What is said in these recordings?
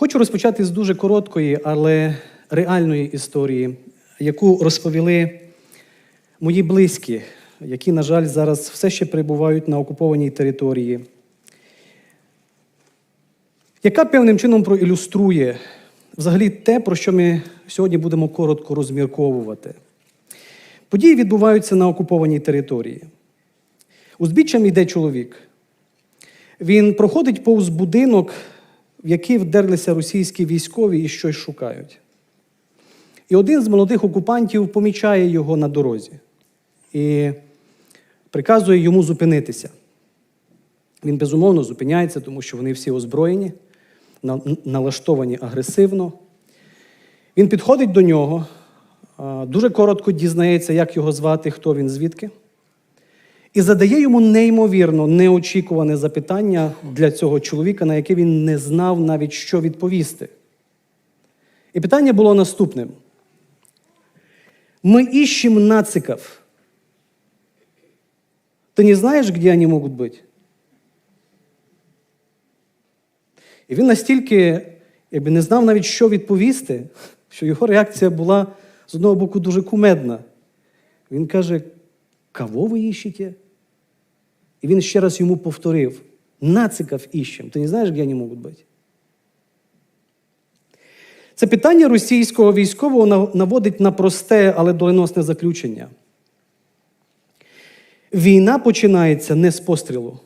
Хочу розпочати з дуже короткої, але реальної історії, яку розповіли мої близькі, які, на жаль, зараз все ще перебувають на окупованій території, яка певним чином проілюструє взагалі те, про що ми сьогодні будемо коротко розмірковувати. Події відбуваються на окупованій території. Узбіччям йде чоловік. Він проходить повз будинок, в який вдерлися російські військові і щось шукають. І один з молодих окупантів помічає його на дорозі і приказує йому зупинитися. Він безумовно зупиняється, тому що вони всі озброєні, налаштовані агресивно. Він підходить до нього, дуже коротко дізнається, як його звати, хто він, звідки, і задає йому неймовірно неочікуване запитання для цього чоловіка, на яке він не знав навіть, що відповісти. І питання було наступним: Ми ищем нациков. Ты не знаєш, де вони можуть бути? І він настільки якби, не знав навіть, що відповісти, що його реакція була з одного боку дуже кумедна. Він каже: Кого ви іщете? І він ще раз йому повторив: нациков іщем. Ти не знаєш, де вони можуть бути? Це питання російського військового наводить на просте, але доленосне заключення. Війна починається не з пострілу.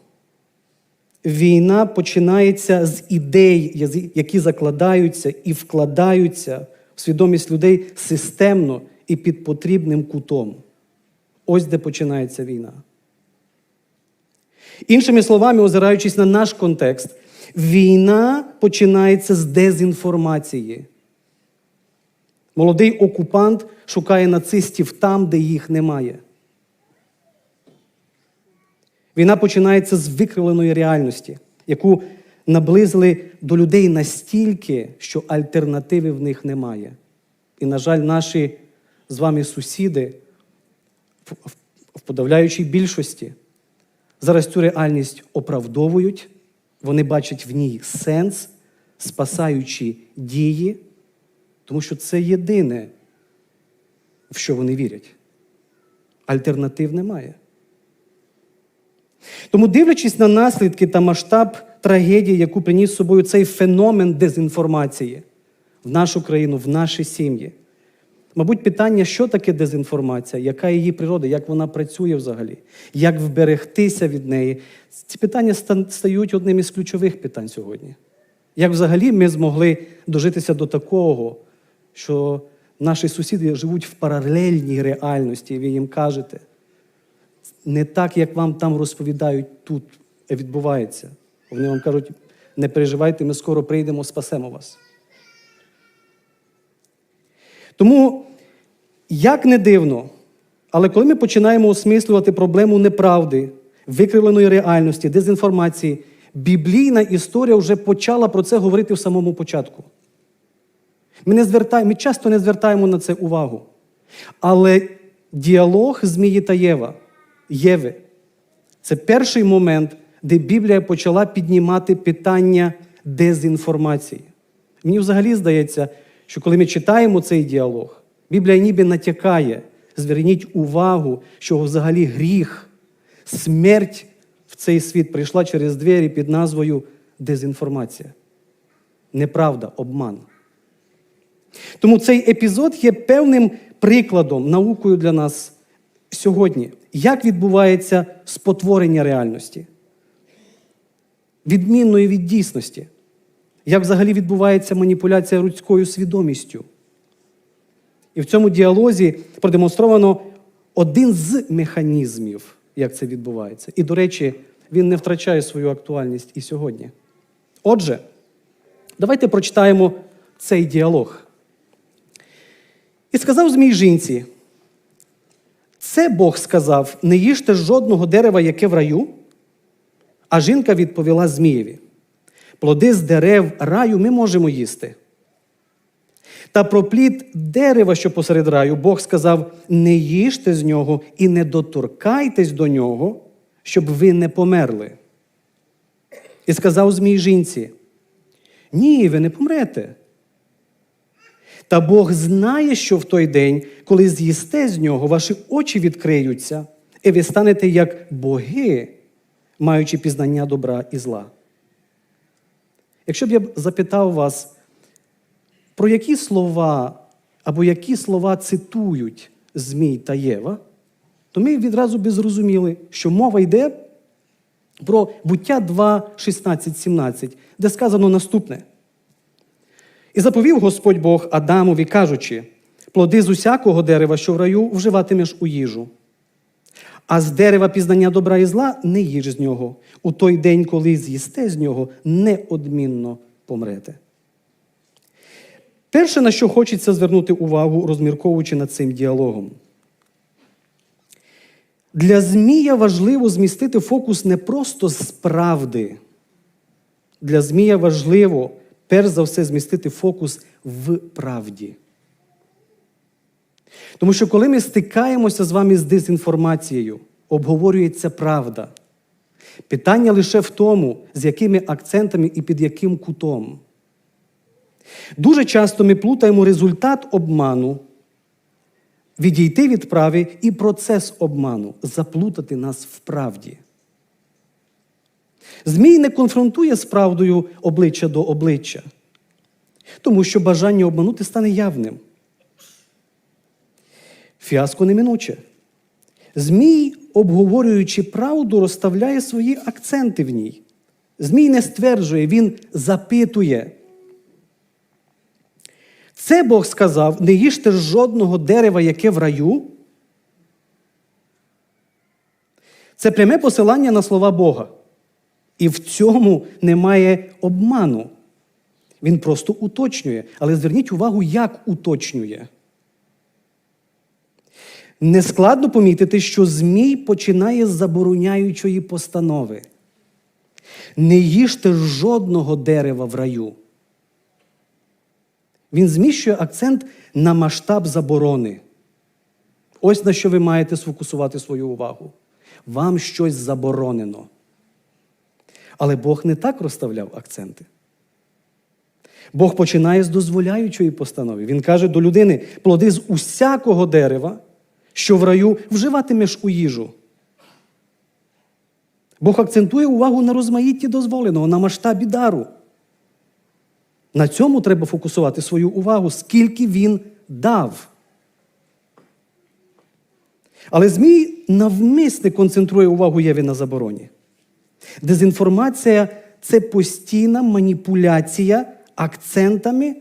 Війна починається з ідей, які закладаються і вкладаються в свідомість людей системно і під потрібним кутом. Ось де починається війна. Іншими словами, озираючись на наш контекст, війна починається з дезінформації. Молодий окупант шукає нацистів там, де їх немає. Війна починається з викривленої реальності, яку наблизили до людей настільки, що альтернативи в них немає. І, на жаль, наші з вами сусіди в- подавляючій більшості зараз цю реальність оправдовують, вони бачать в ній сенс, спасаючи дії, тому що це єдине, в що вони вірять. Альтернатив немає. Тому, дивлячись на наслідки та масштаб трагедії, яку приніс з собою цей феномен дезінформації в нашу країну, в наші сім'ї, мабуть, питання, що таке дезінформація, яка її природа, як вона працює взагалі, як вберегтися від неї, ці питання стають одним із ключових питань сьогодні. Як взагалі ми змогли дожитися до такого, що наші сусіди живуть в паралельній реальності, і ви їм кажете, не так, як вам там розповідають, тут відбувається. Вони вам кажуть, не переживайте, ми скоро прийдемо, спасемо вас. Тому, як не дивно, але коли ми починаємо осмислювати проблему неправди, викривленої реальності, дезінформації, біблійна історія вже почала про це говорити в самому початку. Ми, не звертаємо, ми часто не звертаємо на це увагу. Але діалог Змії та Єва, Єви це перший момент, де Біблія почала піднімати питання дезінформації. Мені взагалі здається, що коли ми читаємо цей діалог, Біблія ніби натякає, зверніть увагу, що взагалі гріх, смерть в цей світ прийшла через двері під назвою дезінформація. Неправда, обман. Тому цей епізод є певним прикладом, наукою для нас сьогодні, як відбувається спотворення реальності, відмінної від дійсності, як взагалі відбувається маніпуляція людською свідомістю. І в цьому діалозі продемонстровано один з механізмів, як це відбувається. І, до речі, він не втрачає свою актуальність і сьогодні. Отже, давайте прочитаємо цей діалог. І сказав Змій жінці: Це Бог сказав: не їжте жодного дерева, яке в раю. А жінка відповіла Змієві: плоди з дерев раю ми можемо їсти. Та про плід дерева, що посеред раю, Бог сказав: не їжте з нього і не доторкайтесь до нього, щоб ви не померли. І сказав Змій жінці: Ні, ви не помрете. Та Бог знає, що в той день, коли з'їсте з нього, ваші очі відкриються, і ви станете як боги, маючи пізнання добра і зла. Якщо б я запитав вас, про які слова або які слова цитують Змій та Єва, то ми відразу би зрозуміли, що мова йде про буття 2, 16, 17, де сказано наступне. І заповів Господь Бог Адамові, кажучи: плоди з усякого дерева, що в раю, вживатимеш у їжу. А з дерева пізнання добра і зла не їж з нього. У той день, коли з'їсте з нього, неодмінно помрете. Перше, на що хочеться звернути увагу, розмірковуючи над цим діалогом. Для Змія важливо змістити фокус не просто з правди. Для Змія важливо, перш за все, змістити фокус в правді. Тому що коли ми стикаємося з вами з дезінформацією, обговорюється правда. Питання лише в тому, з якими акцентами і під яким кутом. Дуже часто ми плутаємо результат обману, відійти від прави і процес обману, заплутати нас в правді. Змій не конфронтує з правдою обличчя до обличчя, тому що бажання обманути стане явним. Фіаско неминуче. Змій, обговорюючи правду, розставляє свої акценти в ній. Змій не стверджує, він запитує. Це Бог сказав: не їжте жодного дерева, яке в раю. Це пряме посилання на слова Бога. І в цьому немає обману. Він просто уточнює. Але зверніть увагу, як уточнює. Нескладно помітити, що Змій починає з забороняючої постанови. Не їжте жодного дерева в раю. Він зміщує акцент на масштаб заборони. Ось на що ви маєте сфокусувати свою увагу. Вам щось заборонено. Але Бог не так розставляв акценти. Бог починає з дозволяючої постанови. Він каже до людини: плоди з усякого дерева, що в раю вживатимеш у їжу. Бог акцентує увагу на розмаїтті дозволеного, на масштабі дару. На цьому треба фокусувати свою увагу, скільки він дав. Але Змій навмисне концентрує увагу Єві на забороні. Дезінформація це постійна маніпуляція акцентами,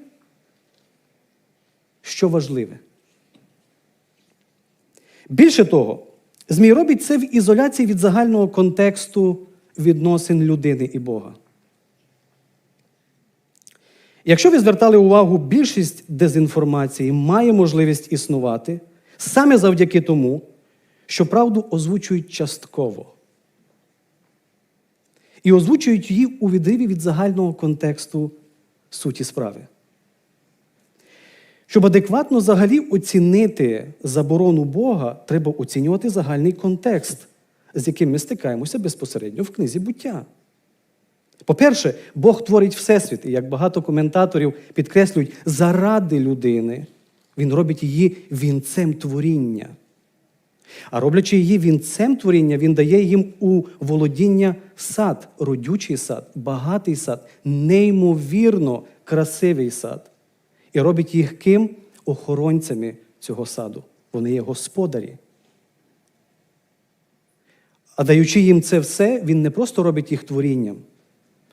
що важливе. Більше того, Змій робить це в ізоляції від загального контексту відносин людини і Бога. Якщо ви звертали увагу, більшість дезінформації має можливість існувати саме завдяки тому, що правду озвучують частково. І озвучують її у відриві від загального контексту суті справи. Щоб адекватно взагалі оцінити заборону Бога, треба оцінювати загальний контекст, з яким ми стикаємося безпосередньо в книзі буття. По-перше, Бог творить Всесвіт, і як багато коментаторів підкреслюють, заради людини Він робить її вінцем творіння. А роблячи її вінцем творіння, він дає їм у володіння сад, родючий сад, багатий сад, неймовірно красивий сад. І робить їх ким? Охоронцями цього саду. Вони є господарі. А даючи їм це все, він не просто робить їх творінням,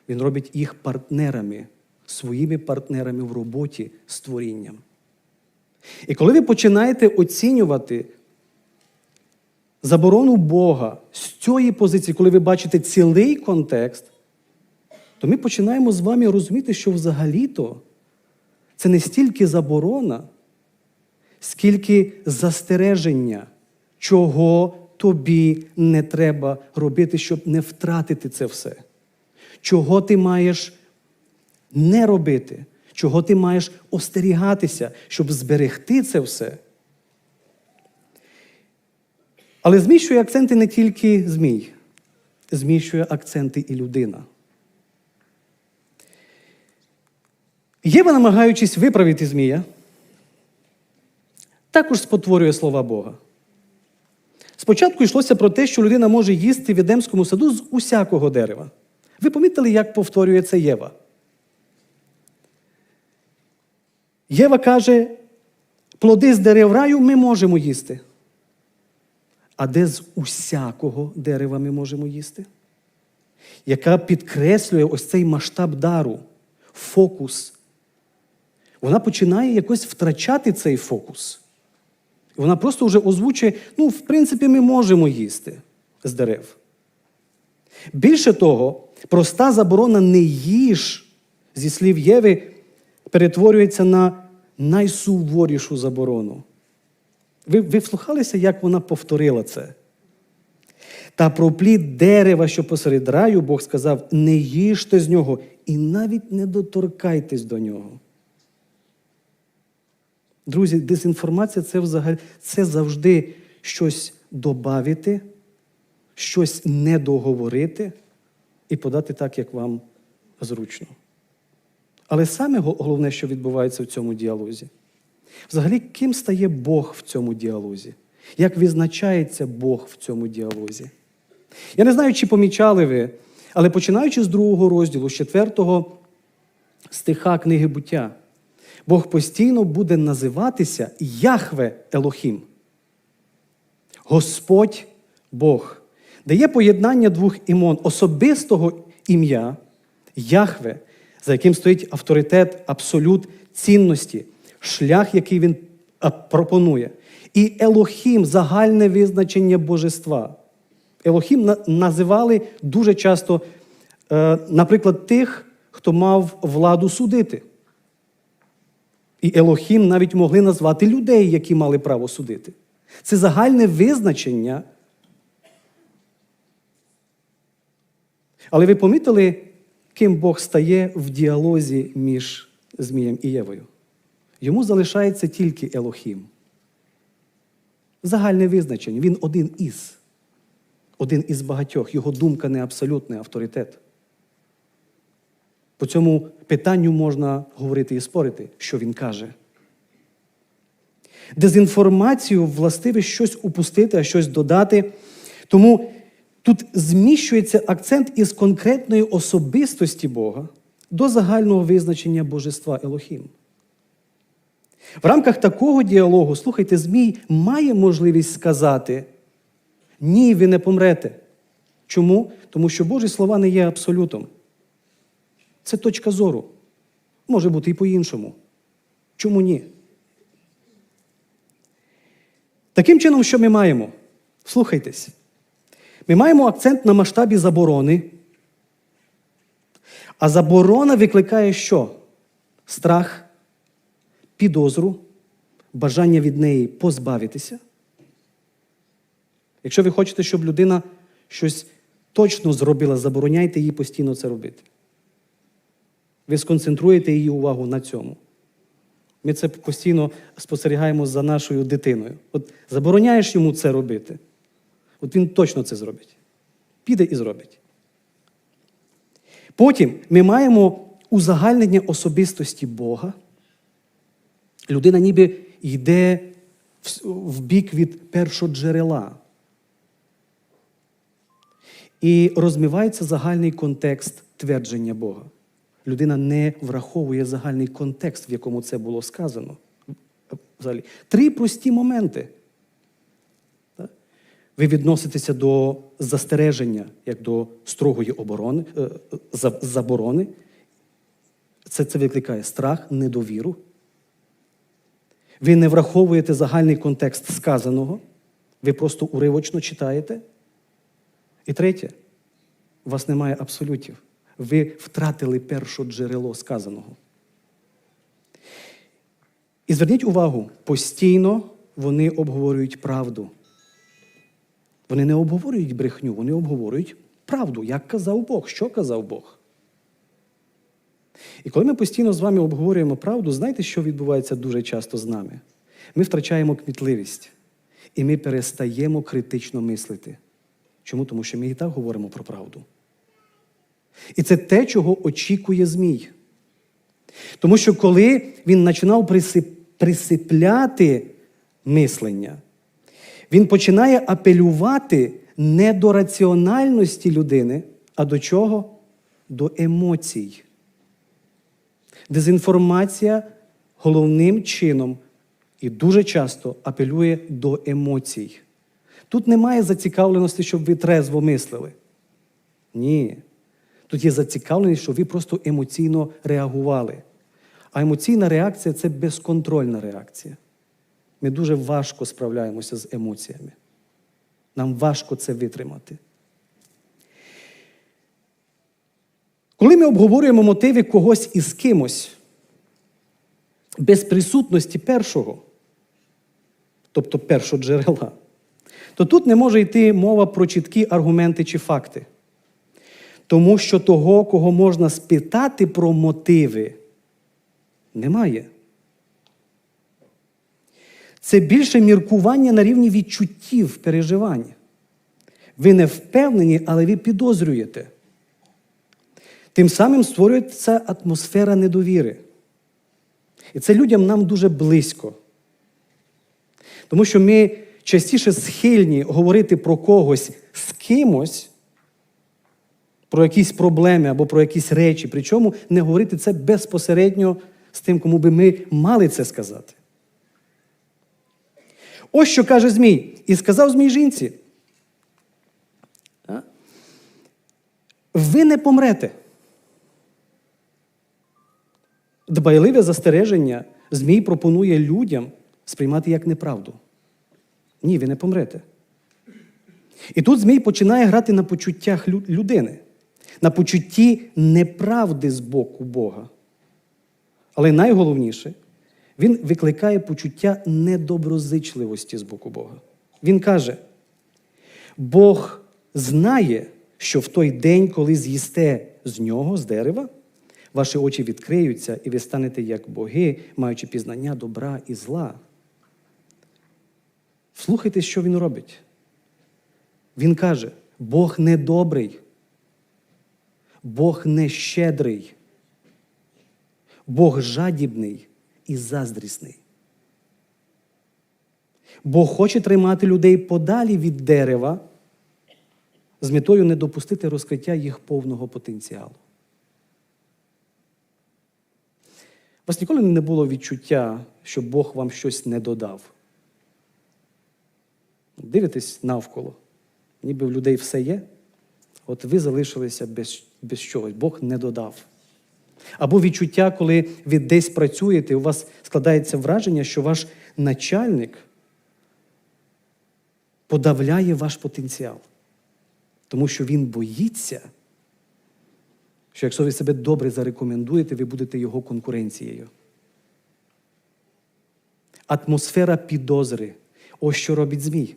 він робить їх партнерами, своїми партнерами в роботі з творінням. І коли ви починаєте оцінювати заборону Бога з цієї позиції, коли ви бачите цілий контекст, то ми починаємо з вами розуміти, що взагалі-то це не стільки заборона, скільки застереження, чого тобі не треба робити, щоб не втратити це все. Чого ти маєш не робити, чого ти маєш остерігатися, щоб зберегти це все. Але зміщує акценти не тільки Змій, зміщує акценти і людина. Єва, намагаючись виправити Змія, також спотворює слова Бога. Спочатку йшлося про те, що людина може їсти в Едемському саду з усякого дерева. Ви помітили, як повторює це Єва? Єва каже, плоди з дерев раю ми можемо їсти. А де з усякого дерева ми можемо їсти? Яка підкреслює ось цей масштаб дару, фокус. Вона починає якось втрачати цей фокус. Вона просто вже озвучує, ну, в принципі, ми можемо їсти з дерев. Більше того, проста заборона не їж, зі слів Єви, перетворюється на найсуворішу заборону. Ви, ви вслухалися, як вона повторила це? Та про плід дерева, що посеред раю, Бог сказав: не їжте з нього і навіть не доторкайтесь до нього. Друзі, дезінформація це взагалі це завжди щось добавити, щось не договорити і подати так, як вам зручно. Але саме головне, що відбувається в цьому діалозі, взагалі, ким стає Бог в цьому діалозі? Як визначається Бог в цьому діалозі? Я не знаю, чи помічали ви, але починаючи з другого розділу, з четвертого стиха книги буття, Бог постійно буде називатися Яхве Елохім. Господь Бог. Дає поєднання двох імон особистого ім'я Яхве, за яким стоїть авторитет, абсолют цінності, шлях, який він пропонує. І Елохім загальне визначення божества. Елохім називали дуже часто, е, наприклад, тих, хто мав владу судити. І Елохім навіть могли назвати людей, які мали право судити. Це загальне визначення. Але ви помітили, ким Бог стає в діалозі між Змієм і Євою? Йому залишається тільки Елохім. Загальне визначення. Він один із. Один із багатьох. Його думка не абсолютний авторитет. По цьому питанню можна говорити і спорити, що він каже. Дезінформацію властиве щось упустити, а щось додати. Тому тут зміщується акцент із конкретної особистості Бога до загального визначення божества Елохім. В рамках такого діалогу, слухайте, Змій має можливість сказати: ні, ви не помрете. Чому? Тому що Божі слова не є абсолютом. Це точка зору. Може бути і по-іншому. Чому ні? Таким чином, що ми маємо? Слухайтесь. Ми маємо акцент на масштабі заборони. А заборона викликає що? Страх, підозру, бажання від неї позбавитися. Якщо ви хочете, щоб людина щось точно зробила, забороняйте їй постійно це робити. Ви сконцентруєте її увагу на цьому. Ми це постійно спостерігаємо за нашою дитиною. От забороняєш йому це робити, от він точно це зробить. Піде і зробить. Потім ми маємо узагальнення особистості Бога. Людина ніби йде в бік від першоджерела. І розмивається загальний контекст твердження Бога людина не враховує загальний контекст, в якому це було сказано. Взагалі. Три прості моменти. Ви відноситеся до застереження, як до строгої оборони, е, заборони. Це, це викликає страх, недовіру. Ви не враховуєте загальний контекст сказаного, ви просто уривочно читаєте. І третє, у вас немає абсолютів ви втратили перше джерело сказаного. І зверніть увагу, постійно вони обговорюють правду. Вони не обговорюють брехню, вони обговорюють правду, як казав Бог, що казав Бог. І коли ми постійно з вами обговорюємо правду, знаєте, що відбувається дуже часто з нами? Ми втрачаємо кмітливість, і ми перестаємо критично мислити. Чому? Тому що ми і так говоримо про правду. І це те, чого очікує Змій. Тому що коли він починав присип- присипляти мислення, він починає апелювати не до раціональності людини, а до чого? До емоцій. Дезінформація головним чином і дуже часто апелює до емоцій. Тут немає зацікавленості, щоб ви трезво мислили. Ні. Тут є зацікавленість, що ви просто емоційно реагували. А емоційна реакція це безконтрольна реакція. Ми дуже важко справляємося з емоціями. Нам важко це витримати. Коли ми обговорюємо мотиви когось із кимось без присутності першого, тобто першого джерела, то тут не може йти мова про чіткі аргументи чи факти. Тому що того, кого можна спитати про мотиви, немає. Це більше міркування на рівні відчуттів, переживань. Ви не впевнені, але ви підозрюєте. Тим самим створюється атмосфера недовіри. І це людям нам дуже близько. Тому що ми частіше схильні говорити про когось з кимось, про якісь проблеми або про якісь речі, причому не говорити це безпосередньо з тим, кому би ми мали це сказати. Ось що каже Змій. І сказав Змій жінці. Ви не помрете. Дбайливе застереження Змій пропонує людям сприймати як неправду. Ні, ви не помрете. І тут Змій починає грати на почуттях людини, на почутті неправди з боку Бога. Але найголовніше, він викликає почуття недоброзичливості з боку Бога. Він каже: Бог знає, що в той день, коли з'їсте з нього, з дерева, ваші очі відкриються, і ви станете як боги, маючи пізнання добра і зла. Слухайте, що він робить. Він каже: Бог не добрий, Бог не щедрий, Бог жадібний і заздрісний. Бог хоче тримати людей подалі від дерева з метою не допустити розкриття їх повного потенціалу. У вас ніколи не було відчуття, що Бог вам щось не додав. Дивитесь навколо, ніби в людей все є, от ви залишилися без, без чогось, Бог не додав. Або відчуття, коли ви десь працюєте, у вас складається враження, що ваш начальник подавляє ваш потенціал. Тому що він боїться, що якщо ви себе добре зарекомендуєте, ви будете його конкуренцією. Атмосфера підозри. Ось що робить Змій.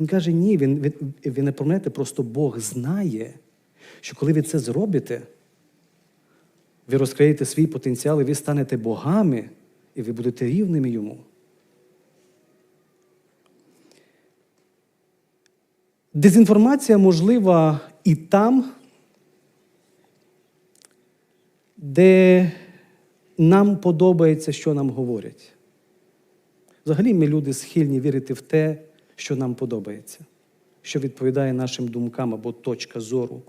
Він каже: ні, він, ви, ви не помрете, просто Бог знає, що коли ви це зробите, ви розкриєте свій потенціал, і ви станете богами, і ви будете рівними йому. Дезінформація можлива і там, де нам подобається, що нам говорять. Взагалі, ми люди схильні вірити в те, що нам подобається, що відповідає нашим думкам або точка зору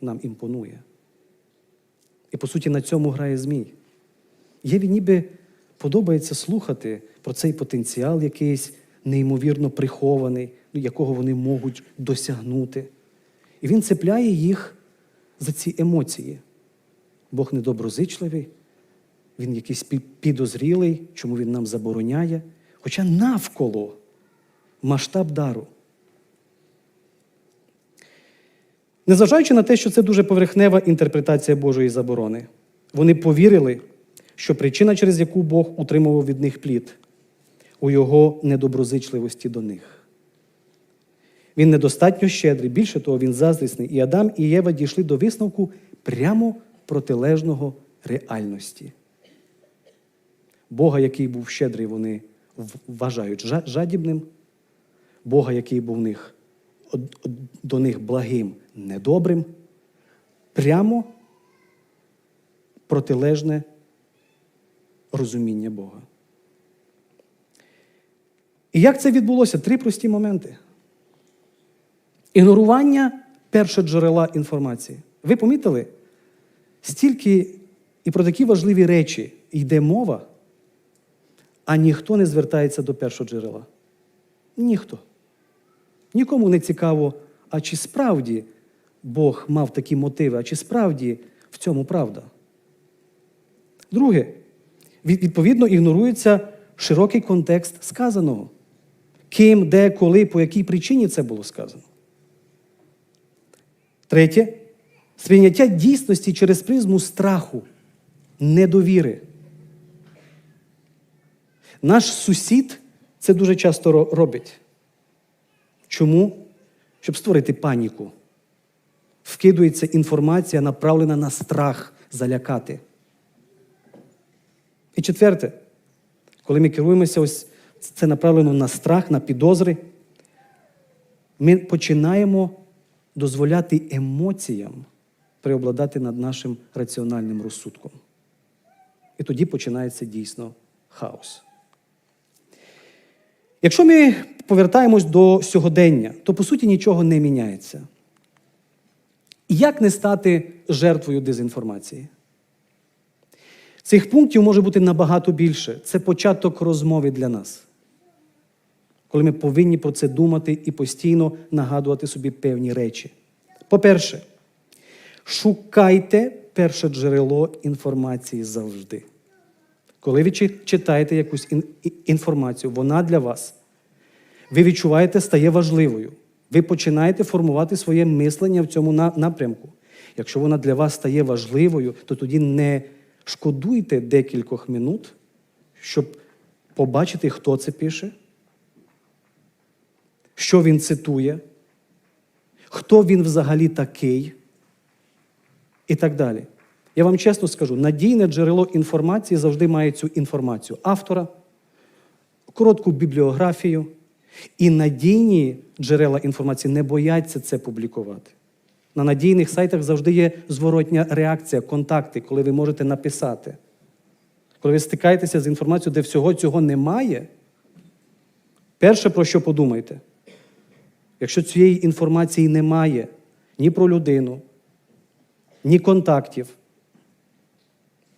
нам імпонує. І по суті на цьому грає Змій. Єві ніби подобається слухати про цей потенціал якийсь неймовірно прихований, ну, якого вони можуть досягнути. І він цепляє їх за ці емоції. Бог недоброзичливий, він якийсь підозрілий, чому він нам забороняє. Хоча навколо масштаб дару. Незважаючи на те, що це дуже поверхнева інтерпретація Божої заборони, вони повірили, що причина, через яку Бог утримував від них плід, у його недоброзичливості до них. Він недостатньо щедрий, більше того, він заздрісний. І Адам і Єва дійшли до висновку прямо протилежного реальності. Бога, який був щедрий, вони вважають жадібним. Бога, який був в них, до них благим, недобрим, прямо протилежне розуміння Бога. І як це відбулося? Три прості моменти. Ігнорування першого джерела інформації. Ви помітили? Стільки і про такі важливі речі йде мова, а ніхто не звертається до першого джерела. Ніхто. Нікому не цікаво, а чи справді Бог мав такі мотиви, а чи справді в цьому правда. Друге, відповідно, ігнорується широкий контекст сказаного. Ким, де, коли, по якій причині це було сказано. Третє сприйняття дійсності через призму страху, недовіри. Наш сусід це дуже часто робить. Чому? Щоб створити паніку. Вкидується інформація, направлена на страх залякати. І четверте, коли ми керуємося, ось це направлено на страх, на підозри, ми починаємо дозволяти емоціям преобладати над нашим раціональним розсудком. І тоді починається дійсно хаос. Якщо ми повертаємось до сьогодення, то по суті нічого не міняється. Як не стати жертвою дезінформації? Цих пунктів може бути набагато більше. Це початок розмови для нас, коли ми повинні про це думати і постійно нагадувати собі певні речі. По-перше, шукайте перше джерело інформації завжди. Коли ви читаєте якусь інформацію, вона для вас, ви відчуваєте, стає важливою. Ви починаєте формувати своє мислення в цьому напрямку. Якщо вона для вас стає важливою, то тоді не шкодуйте декількох минут, щоб побачити, хто це пише, що він цитує, хто він взагалі такий, і так далі. Я вам чесно скажу, надійне джерело інформації завжди має цю інформацію автора, коротку бібліографію, і надійні джерела інформації не бояться це публікувати. На надійних сайтах завжди є зворотня реакція, контакти, коли ви можете написати. Коли ви стикаєтеся з інформацією, де всього цього немає, перше, про що подумайте, якщо цієї інформації немає ні про людину, ні контактів,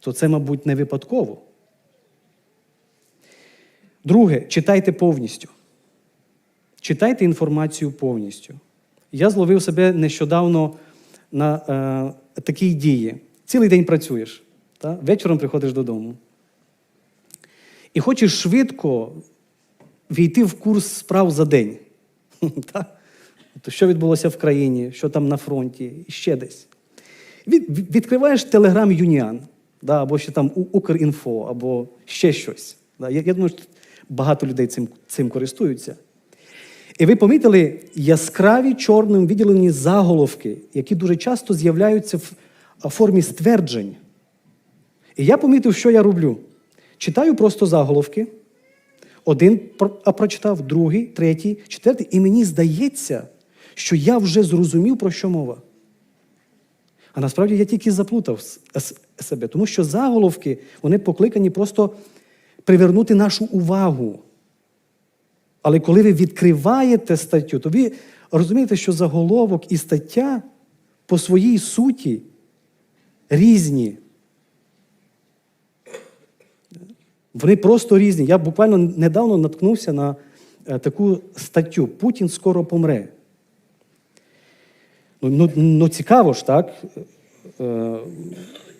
то це, мабуть, не випадково. Друге, читайте повністю. Читайте інформацію повністю. Я зловив себе нещодавно на е, такій дії. Цілий день працюєш, та? вечором приходиш додому. І хочеш швидко війти в курс справ за день. Що відбулося в країні, що там на фронті, ще десь. Від, від- відкриваєш Телеграм Юніан, да, або ще там Укрінфо, або ще щось. Да. Я, я думаю, що багато людей цим, цим користуються. І ви помітили яскраві чорним виділені заголовки, які дуже часто з'являються в формі стверджень. І я помітив, що я роблю. Читаю просто заголовки. Один прочитав, другий, третій, четвертий, і мені здається, що я вже зрозумів, про що мова. А насправді я тільки заплутав себе, тому що заголовки вони покликані просто привернути нашу увагу. Але коли ви відкриваєте статтю, то ви розумієте, що заголовок і стаття по своїй суті різні. Вони просто різні. Я буквально недавно наткнувся на е, таку статтю Путін скоро помре. Ну, ну, ну цікаво ж, так? Е,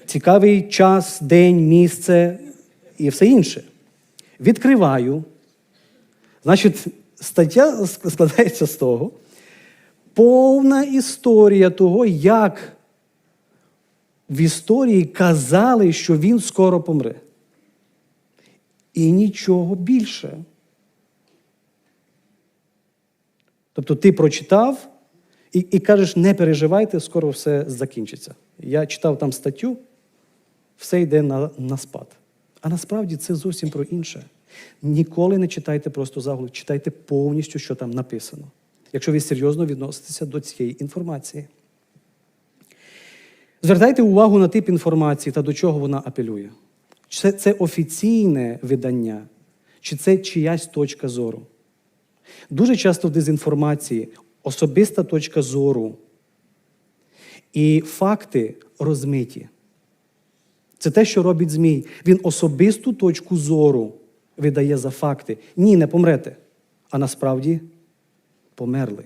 цікавий час, день, місце і все інше. Відкриваю. Значить, стаття складається з того, повна історія того, як в історії казали, що він скоро помре. І нічого більше. Тобто ти прочитав і, і кажеш, не переживайте, скоро все закінчиться. Я читав там статтю, все йде на, на спад. А насправді це зовсім про інше. Ніколи не читайте просто заголовок, читайте повністю, що там написано, якщо ви серйозно відноситеся до цієї інформації. Звертайте увагу на тип інформації та до чого вона апелює. Чи це, це офіційне видання, чи це чиясь точка зору. Дуже часто в дезінформації особиста точка зору і факти розмиті. Це те, що робить Змій. Він особисту точку зору видає за факти. Ні, не помрете. А насправді померли.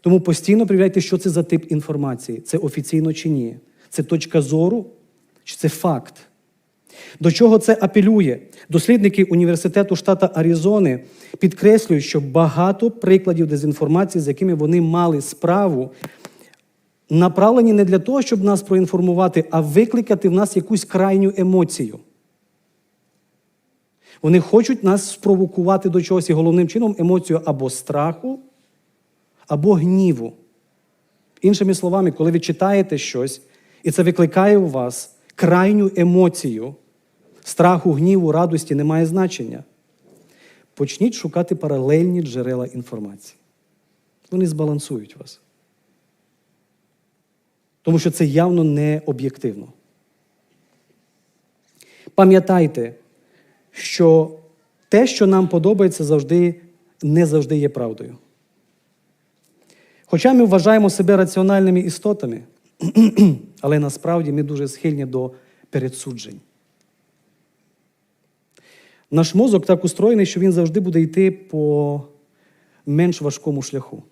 Тому постійно перевіряйте, що це за тип інформації. Це офіційно чи ні. Це точка зору, чи це факт. До чого це апелює? Дослідники університету штата Аризони підкреслюють, що багато прикладів дезінформації, з якими вони мали справу, направлені не для того, щоб нас проінформувати, а викликати в нас якусь крайню емоцію. Вони хочуть нас спровокувати до чогось і головним чином емоцію або страху, або гніву. Іншими словами, коли ви читаєте щось, і це викликає у вас крайню емоцію, страху, гніву, радості не має значення. Почніть шукати паралельні джерела інформації. Вони збалансують вас. Тому що це явно не об'єктивно. Пам'ятайте, що те, що нам подобається, завжди не завжди є правдою. Хоча ми вважаємо себе раціональними істотами, але насправді ми дуже схильні до передсуджень. Наш мозок так устроєний, що він завжди буде йти по менш важкому шляху.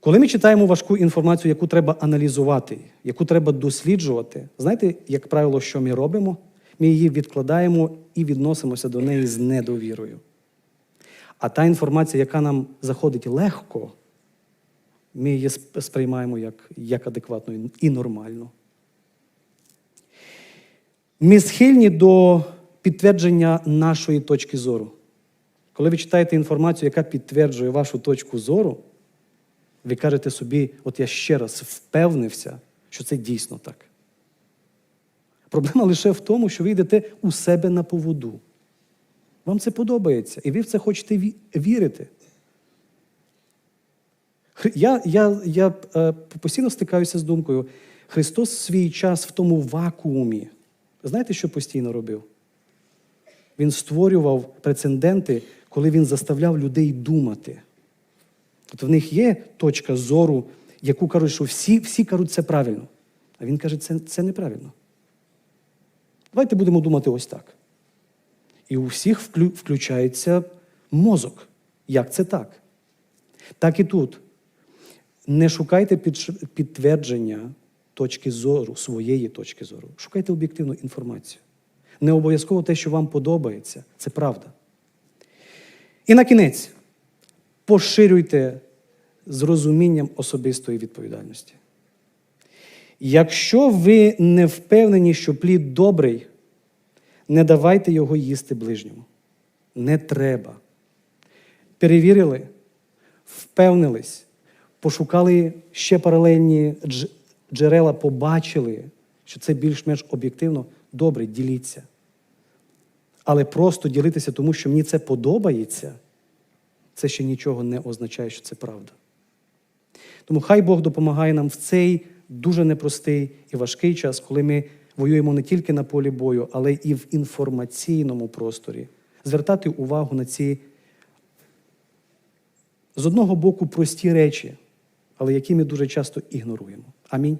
Коли ми читаємо важку інформацію, яку треба аналізувати, яку треба досліджувати, знаєте, як правило, що ми робимо? Ми її відкладаємо і відносимося до неї з недовірою. А та інформація, яка нам заходить легко, ми її сприймаємо як, як адекватно і нормально. Ми схильні до підтвердження нашої точки зору. Коли ви читаєте інформацію, яка підтверджує вашу точку зору, ви кажете собі, от я ще раз впевнився, що це дійсно так. Проблема лише в тому, що ви йдете у себе на поводу. Вам це подобається, і ви в це хочете вірити. Я я, я е, постійно стикаюся з думкою, Христос свій час в тому вакуумі. Знаєте, що постійно робив? Він створював прецеденти, коли він заставляв людей думати. От в них є точка зору, яку кажуть, що всі всі кажуть, це правильно. А він каже, це, це неправильно. Давайте будемо думати ось так. І у всіх включається мозок. Як це так? Так і тут. Не шукайте підтвердження точки зору, своєї точки зору. Шукайте об'єктивну інформацію. Не обов'язково те, що вам подобається, це правда. І на кінець поширюйте з розумінням особистої відповідальності. Якщо ви не впевнені, що плід добрий, не давайте його їсти ближньому. Не треба. Перевірили, впевнились, пошукали ще паралельні джерела, побачили, що це більш-менш об'єктивно. Добре, діліться. Але просто ділитися тому, що мені це подобається, це ще нічого не означає, що це правда. Тому хай Бог допомагає нам в цей дуже непростий і важкий час, коли ми воюємо не тільки на полі бою, але і в інформаційному просторі, звертати увагу на ці з одного боку прості речі, але які ми дуже часто ігноруємо. Амінь.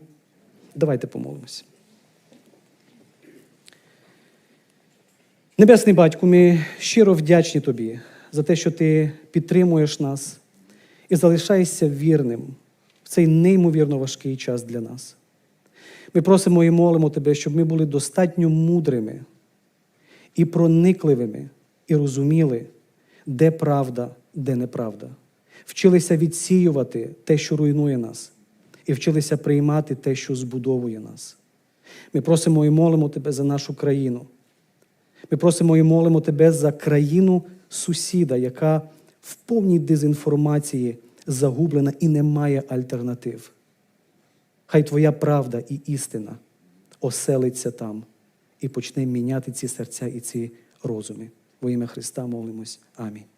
Давайте помолимося. Небесний Батько, ми щиро вдячні Тобі за те, що Ти підтримуєш нас і залишаєшся вірним цей неймовірно важкий час для нас. Ми просимо і молимо Тебе, щоб ми були достатньо мудрими і проникливими, і розуміли, де правда, де неправда. Вчилися відсіювати те, що руйнує нас, і вчилися приймати те, що збудовує нас. Ми просимо і молимо Тебе за нашу країну. Ми просимо і молимо Тебе за країну сусіда, яка в повній дезінформації загублена і не має альтернатив. Хай Твоя правда і істина оселиться там і почне міняти ці серця і ці розуми. Во ім'я Христа молимось. Амінь.